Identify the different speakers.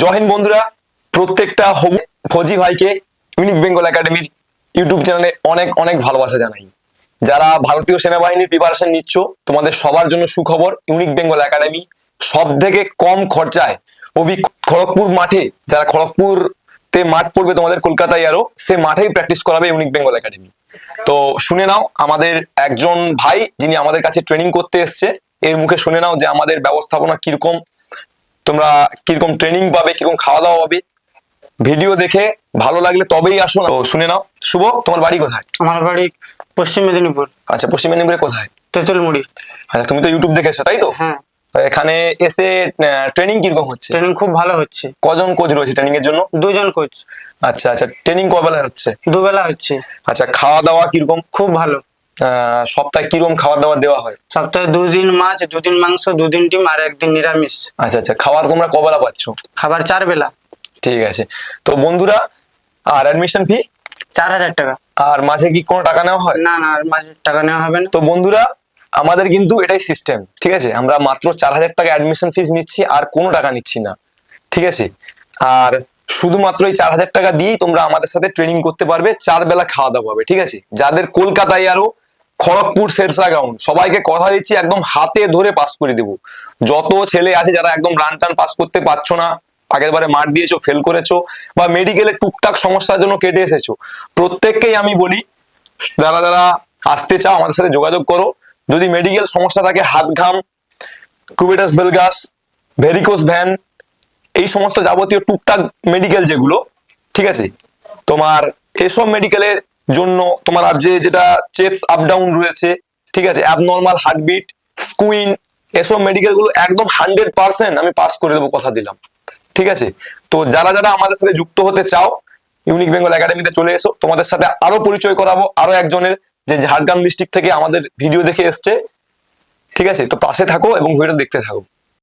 Speaker 1: জয় হিন্দ বন্ধুরা, প্রত্যেকটা ফৌজি ভাইকে ইউনিক বেঙ্গল একাডেমির ইউটিউব চ্যানেলে অনেক অনেক ভালোবাসা জানাই। যারা ভারতীয় সেনাবাহিনীর প্রিপারেশন নিচ্ছ, তোমাদের সবার জন্য সুখবর ইউনিক বেঙ্গল একাডেমি সব থেকে কম খরচায় অভি খড়গপুর মাঠে, যারা খড়গপুর তে মাঠ পড়বে তোমাদের কলকাতায় আরও, সে মাঠেই প্র্যাকটিস করাবে ইউনিক বেঙ্গল একাডেমি তো শুনে নাও, আমাদের একজন ভাই, যিনি আমাদের কাছে ট্রেনিং করতে এসছে, এর মুখে শুনে নাও যে আমাদের ব্যবস্থাপনা কীরকম তোমরা কীরকম ট্রেনিং পাবে কীরকম খাওয়া দাওয়া পাবে ভিডিও দেখে ভালো লাগলে তবেই আসো তো শুনে নাও। শুভ তোমার বাড়ি কোথায়?
Speaker 2: আমার বাড়ি পশ্চিম মেদিনীপুর।
Speaker 1: আচ্ছা পশ্চিম মেদিনীপুরে কোথায়?
Speaker 2: তেঁতুলমুড়ি।
Speaker 1: আচ্ছা তুমি তো ইউটিউব দেখেছ তাই তো?
Speaker 2: হ্যাঁ।
Speaker 1: এখানে এসে ট্রেনিং কীরকম হচ্ছে?
Speaker 2: ট্রেনিং খুব ভালো হচ্ছে।
Speaker 1: কজন কোচ রয়েছে ট্রেনিং এর জন্য?
Speaker 2: দুজন কোচ
Speaker 1: আচ্ছা আচ্ছা ট্রেনিং কবেলা হচ্ছে?
Speaker 2: দুবেলা হচ্ছে।
Speaker 1: আচ্ছা খাওয়া দাওয়া কীরকম?
Speaker 2: খুব ভালো।
Speaker 1: সপ্তাহে কীরকম খাবার দাবার দেওয়া হয়?
Speaker 2: সপ্তাহে দুদিন মাছ দুদিন মাংস দুদিন ডিম আর একদিন নিরামিষ।
Speaker 1: আচ্ছা আচ্ছা। খাবার তোমরা কবেলা পাচ্ছ?
Speaker 2: খাবার চার বেলা।
Speaker 1: ঠিক আছে। তো বন্ধুরা আর অ্যাডমিশন ফি
Speaker 2: চার হাজার টাকা।
Speaker 1: আর মাঝে কি কোনো টাকা নেওয়া হয়?
Speaker 2: না না আর মাঝে টাকা নেওয়া হবে না।
Speaker 1: তো বন্ধুরা আমাদের কিন্তু এটাই সিস্টেম ঠিক আছে? আমরা মাত্র চার হাজার টাকা অ্যাডমিশন ফিস নিচ্ছি আর কোনো টাকা নিচ্ছি না। ঠিক আছে? আর শুধুমাত্র এই চার হাজার টাকা দিয়েই তোমরা আমাদের সাথে ট্রেনিং করতে পারবে, চার বেলা খাওয়া দাওয়া পাবে ঠিক আছে? যাদের কলকাতায় আরও খড়গপুর শেরশা গ্রাউন্ড সবাইকে কথা দিচ্ছি, একদম হাতে ধরে পাস করে দেবো। যত ছেলে আছে যারা একদম রান টান পাস করতে পারছ না, আগের বারে মার দিয়েছ ফেল করেছ, বা মেডিকেলে টুকটাক সমস্যার জন্য কেটে এসেছ, প্রত্যেককেই আমি বলি, যারা যারা আসতে চাও, আমাদের সাথে যোগাযোগ করো। যদি মেডিকেল সমস্যা থাকে, হাত ঘাম, কুবেটাস বেলগাস ভেরিকোস ভ্যান এই সমস্ত যাবতীয় টুকটাক মেডিকেল যেগুলো, ঠিক আছে? তোমার এসব মেডিকেলের জন্য তোমার রাজ্যে যেটা চেপস আপ ডাউন রয়েছে, ঠিক আছে? অ্যাবনর্মাল হার্টবিট স্কুইন এসব মেডিকেলগুলো একদম হান্ড্রেড পার্সেন্ট আমি পাস করে দেবো কথা দিলাম, ঠিক আছে? তো যারা যারা আমাদের সাথে যুক্ত হতে চাও ইউনিক বেঙ্গল একাডেমিতে চলে এসো, তোমাদের সাথে আরও পরিচয় করাবো, আরও একজনের যে ঝাড়গ্রাম ডিস্ট্রিক্ট থেকে আমাদের ভিডিও দেখে এসছে, ঠিক আছে? তো পাশে থাকো এবং ভিডিও দেখতে থাকো।